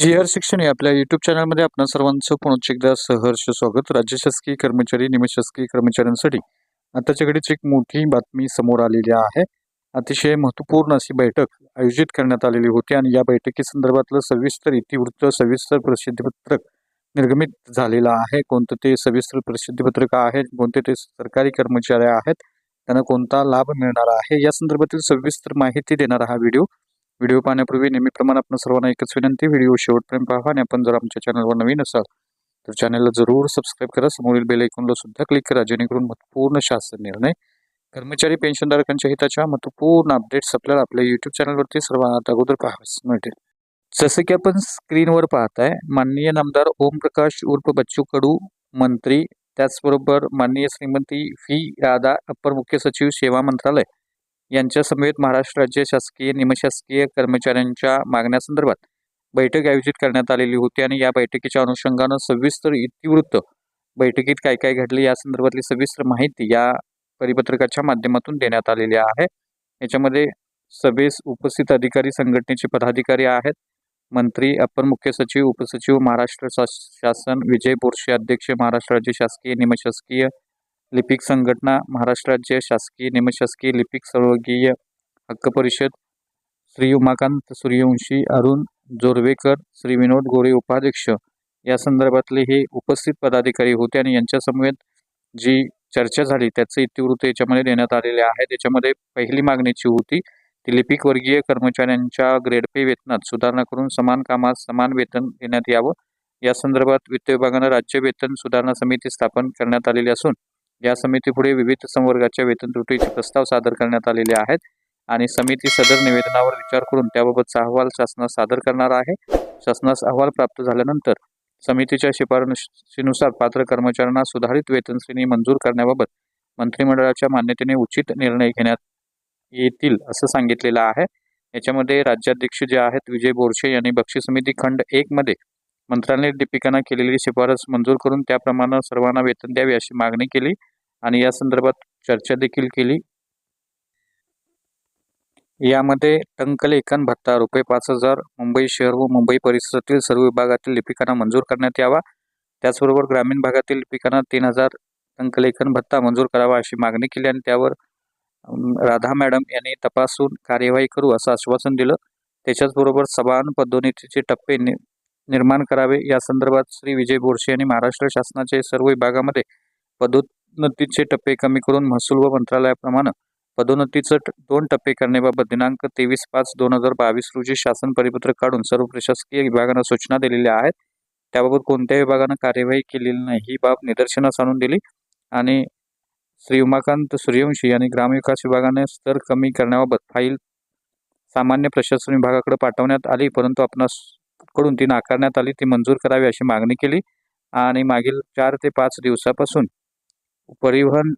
जी R शिक्षण या आपल्या युट्यूब चॅनलमध्ये आपणा सर्वांचं पुनश्च एकदा सहर्ष स्वागत. राज्य शासकीय कर्मचारी निमशासकीय कर्मचाऱ्यांसाठी आताच्या घडीच एक मोठी बातमी समोर आलेली आहे. अतिशय महत्त्वपूर्ण अशी बैठक आयोजित करण्यात आलेली होती आणि या बैठकीसंदर्भातलं सविस्तर इतिवृत्त सविस्तर प्रसिद्धीपत्रक निर्गमित झालेलं आहे. कोणतं ते सविस्तर प्रसिद्धीपत्रक आहे? कोणते ते सरकारी कर्मचारी आहेत? त्यांना कोणता लाभ मिळणार आहे? या संदर्भातील सविस्तर माहिती देणारा हा व्हिडिओ व्हिडिओ पाहण्यापूर्वी नेहमीप्रमाणे आपण सर्वांना एकच विनंती व्हिडिओ शेवटपर्यंत पहा आणि आपण जर आमच्या चॅनलवर नवीन असाल तर चॅनलला जरूर सबस्क्राईब करा. समोरील बेल ऐकूनला सुद्धा क्लिक करा जेणेकरून महत्त्वपूर्ण शासन निर्णय कर्मचारी पेन्शनधारकांच्या हिताच्या महत्त्वपूर्ण अपडेट्स आपल्याला आपल्या यूट्यूब चॅनलवरती सर्वात अगोदर पाहावयास मिळतील. जसं की आपण स्क्रीनवर पाहताय माननीय नामदार ओमप्रकाश उर्फ बच्चू कडू मंत्री त्याचबरोबर माननीय श्रीमती फी राधा अप्पर मुख्य सचिव सेवा मंत्रालय. यांच्यासमवेत महाराष्ट्र राज्य शासकीय निमशासकीय कर्मचाऱ्यांच्या मागण्यासंदर्भात बैठक आयोजित करण्यात आलेली होती आणि या बैठकीच्या अनुषंगानं सविस्तर इतिवृत्त बैठकीत काय काय घडले या संदर्भातली सविस्तर माहिती या परिपत्रकाच्या माध्यमातून देण्यात आलेली आहे. याच्यामध्ये सभेस उपस्थित अधिकारी संघटनेचे पदाधिकारी आहेत. मंत्री अपर मुख्य सचिव उपसचिव महाराष्ट्र शासन विजय बोरशे अध्यक्ष महाराष्ट्र राज्य शासकीय निमशासकीय लिपिक संघटना महाराष्ट्र राज्य शासकीय निमशासकीय लिपिक सर्वगीय हक्क परिषद श्री उमाकांत सूर्यवंशी अरुण जोरवेकर श्री विनोद गोरे उपाध्यक्ष. या संदर्भातले हे उपस्थित पदाधिकारी होते आणि यांच्या समवेत जी चर्चा झाली त्याचे इतिवृत्त याच्यामध्ये देण्यात आलेले आहे. त्याच्यामध्ये पहिली मागणीची होती ती लिपिक वर्गीय कर्मचाऱ्यांच्या ग्रेड पे वेतनात सुधारणा करून समान कामात समान वेतन देण्यात यावं. या संदर्भात वित्त विभागानं राज्य वेतन सुधारणा समिती स्थापन करण्यात आलेली असून या समितीपुढे विविध संवर्गाच्या वेतन त्रुटीचे प्रस्ताव सादर करण्यात आलेले आहेत आणि समिती सदर निवेदनावर विचार करून त्याबाबतचा अहवाल शासनास सादर करणार आहे. शासनास अहवाल प्राप्त झाल्यानंतर समितीच्या शिफारशीनुसार पात्र कर्मचाऱ्यांना सुधारित वेतन श्रेणी मंजूर करण्याबाबत मंत्रिमंडळाच्या मान्यतेने उचित निर्णय घेण्यात येतील असं सांगितलेलं आहे. याच्यामध्ये राज्याध्यक्ष जे आहेत विजय बोरशे यांनी बक्षी समिती खंड एक मध्ये मंत्रालय दीपिकांना केलेली शिफारस मंजूर करून त्याप्रमाणे सर्वांना वेतन द्यावे अशी मागणी केली. आणि या संदर्भात चर्चा देखील केली. यामध्ये टंकलेखन भत्ता रुपये पाच हजार मुंबई शहर व मुंबई परिसरातील सर्व विभागातील लिपिकांना मंजूर करण्यात यावा. त्याचबरोबर ग्रामीण भागातील लिपिकांना तीन हजार टंकलेखन भत्ता मंजूर करावा अशी मागणी केली आणि त्यावर राधा मॅडम यांनी तपासून कार्यवाही करू असं आश्वासन दिलं. त्याच्याचबरोबर समान पदोन्नतीचे टप्पे निर्माण करावे. या संदर्भात श्री विजय बोरसे यांनी महाराष्ट्र शासनाचे सर्व विभागामध्ये पदोन्नतीचे टप्पे कमी करून महसूल व मंत्रालयाप्रमाणे पदोन्नतीचं दोन टप्पे करण्याबाबत दिनांक तेवीस पाच दोन हजार बावीस रोजी शासन परिपत्रक काढून सर्व प्रशासकीय विभागांना सूचना दिलेल्या आहेत. त्याबाबत कोणत्याही विभागानं कार्यवाही केलेली नाही. ही बाब निदर्शनास आणून दिली आणि श्री उमाकांत सूर्यवंशी यांनी ग्रामविकास विभागाने स्तर कमी करण्याबाबत फाईल सामान्य प्रशासन विभागाकडे पाठवण्यात आली परंतु आपणासकडून ती नाकारण्यात आली. ती मंजूर करावी अशी मागणी केली आणि मागील चार ते पाच दिवसापासून परिवहन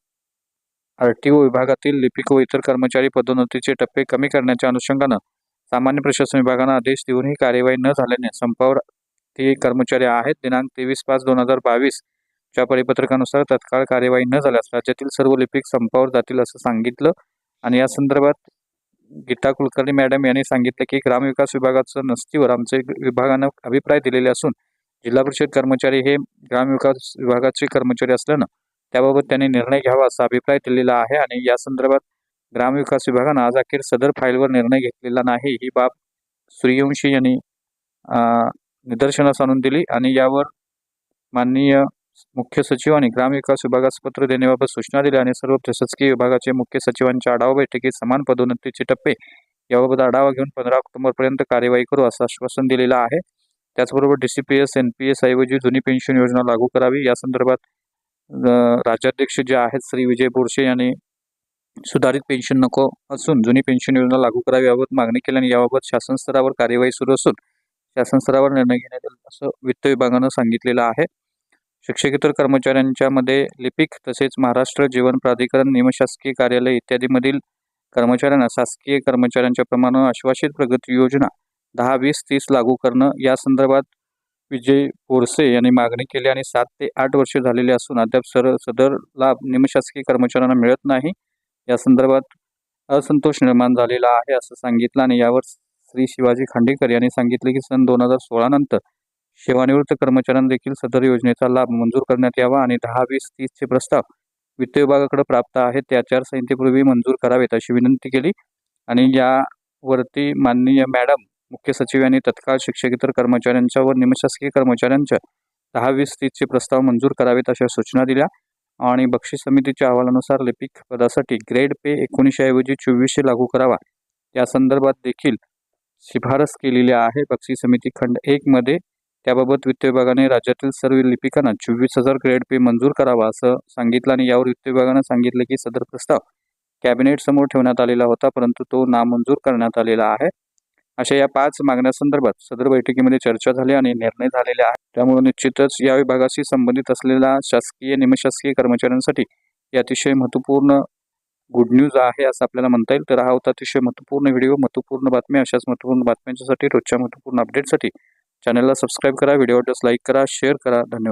आर टी ओ विभागातील लिपिक व इतर कर्मचारी पदोन्नतीचे टप्पे कमी करण्याच्या अनुषंगानं सामान्य प्रशासन विभागानं आदेश देऊनही कार्यवाही न झाल्याने संपावर ते कर्मचारी आहेत. दिनांक तेवीस पाच दोन हजार बावीसच्या परिपत्रकानुसार तत्काळ कार्यवाही न झाल्यास राज्यातील सर्व लिपिक संपावर जातील असं सांगितलं आणि या संदर्भात गीता कुलकर्णी मॅडम यांनी सांगितलं की ग्रामविकास विभागाचं नसतीवर आमचे विभागानं अभिप्राय दिलेले असून जिल्हा परिषद कर्मचारी हे ग्रामविकास विभागाचे कर्मचारी असल्यानं त्याबाबत त्यांनी निर्णय घ्यावा असा अभिप्राय दिलेला आहे आणि या संदर्भात ग्रामविकास विभागानं आज अखेर सदर फाईलवर निर्णय घेतलेला नाही. ही बाब सूर्यवंशी यांनी निदर्शनास आणून दिली आणि यावर माननीय मुख्य सचिव आणि ग्रामविकास विभागास पत्र देण्याबाबत सूचना दिल्या आणि सर्व प्रशासकीय विभागाचे मुख्य सचिवांच्या आढावा बैठकीत समान पदोन्नतीचे टप्पे याबाबत आढावा घेऊन पंधरा ऑक्टोबरपर्यंत कार्यवाही करू असं आश्वासन दिलेलं आहे. त्याचबरोबर D C P S N P S ऐवजी जुनी पेन्शन योजना लागू करावी. या संदर्भात राज्याध्यक्ष जे आहेत श्री विजय बोरसे यांनी सुधारित पेन्शन नको असून जुनी पेन्शन योजना लागू करावी याबाबत मागणी केल्याने याबाबत शासन स्तरावर कार्यवाही सुरू असून शासन स्तरावर निर्णय घेण्यात येईल असं वित्त विभागानं सांगितलेलं आहे. शिक्षकेतर कर्मचाऱ्यांच्या मध्ये लिपिक तसेच महाराष्ट्र जीवन प्राधिकरण निमशासकीय कार्यालय इत्यादीमधील कर्मचाऱ्यांना शासकीय कर्मचाऱ्यांच्या प्रमाणावर आश्वासित प्रगती योजना दहा वीस तीस लागू करणं या संदर्भात विजय पोरसे यांनी मागणी केली आणि सात ते आठ वर्षे झालेले असून अद्याप सर सदर लाभ निमशासकीय कर्मचाऱ्यांना मिळत नाही. या संदर्भात असंतोष निर्माण झालेला आहे असं सांगितलं आणि यावर श्री शिवाजी खांडेकर यांनी सांगितले की सन दोन हजार सोळा नंतर सेवानिवृत्त कर्मचाऱ्यांना देखील सदर योजनेचा लाभ मंजूर करण्यात यावा आणि दहा वीस तीसचे प्रस्ताव वित्त विभागाकडे प्राप्त आहेत ते आचारसंहितेपूर्वी मंजूर करावेत अशी विनंती केली. आणि यावरती माननीय मॅडम मुख्य सचिव यांनी तत्काळ शिक्षकेतर कर्मचाऱ्यांच्या व निमशासकीय कर्मचाऱ्यांच्या दहा वीस तीसचे प्रस्ताव मंजूर करावेत अशा सूचना दिल्या आणि बक्षीस समितीच्या अहवालानुसार लिपिक पदासाठी ग्रेड पे एकोणीसशे ऐवजी चोवीसशे लागू करावा. या संदर्भात देखील शिफारस केलेली आहे. बक्षीस समिती खंड एकमध्ये त्याबाबत वित्त विभागाने राज्यातील सर्व लिपिकांना चोवीस हजार ग्रेड पे मंजूर करावा असं सांगितलं आणि यावर वित्त विभागानं सांगितलं की सदर प्रस्ताव कॅबिनेट समोर ठेवण्यात आलेला होता परंतु तो नामंजूर करण्यात आलेला आहे. अशा या पाच मागण्यासंदर्भात सदर बैठकीमध्ये चर्चा झाली आणि निर्णय झालेले आहे त्यामुळे निश्चितच या विभागाशी संबंधित असलेल्या शासकीय निमशासकीय कर्मचाऱ्यांसाठी हे अतिशय महत्त्वपूर्ण गुड न्यूज आहे असं आपल्याला म्हणता येईल. तर हा होता अतिशय महत्त्वपूर्ण व्हिडिओ. महत्त्वपूर्ण बातम्या अशाच महत्त्वपूर्ण बातम्यांच्यासाठी रोजच्या महत्त्वपूर्ण अपडेटसाठी चॅनलला सबस्क्राईब करा. व्हिडिओ लाईक करा शेअर करा. धन्यवाद.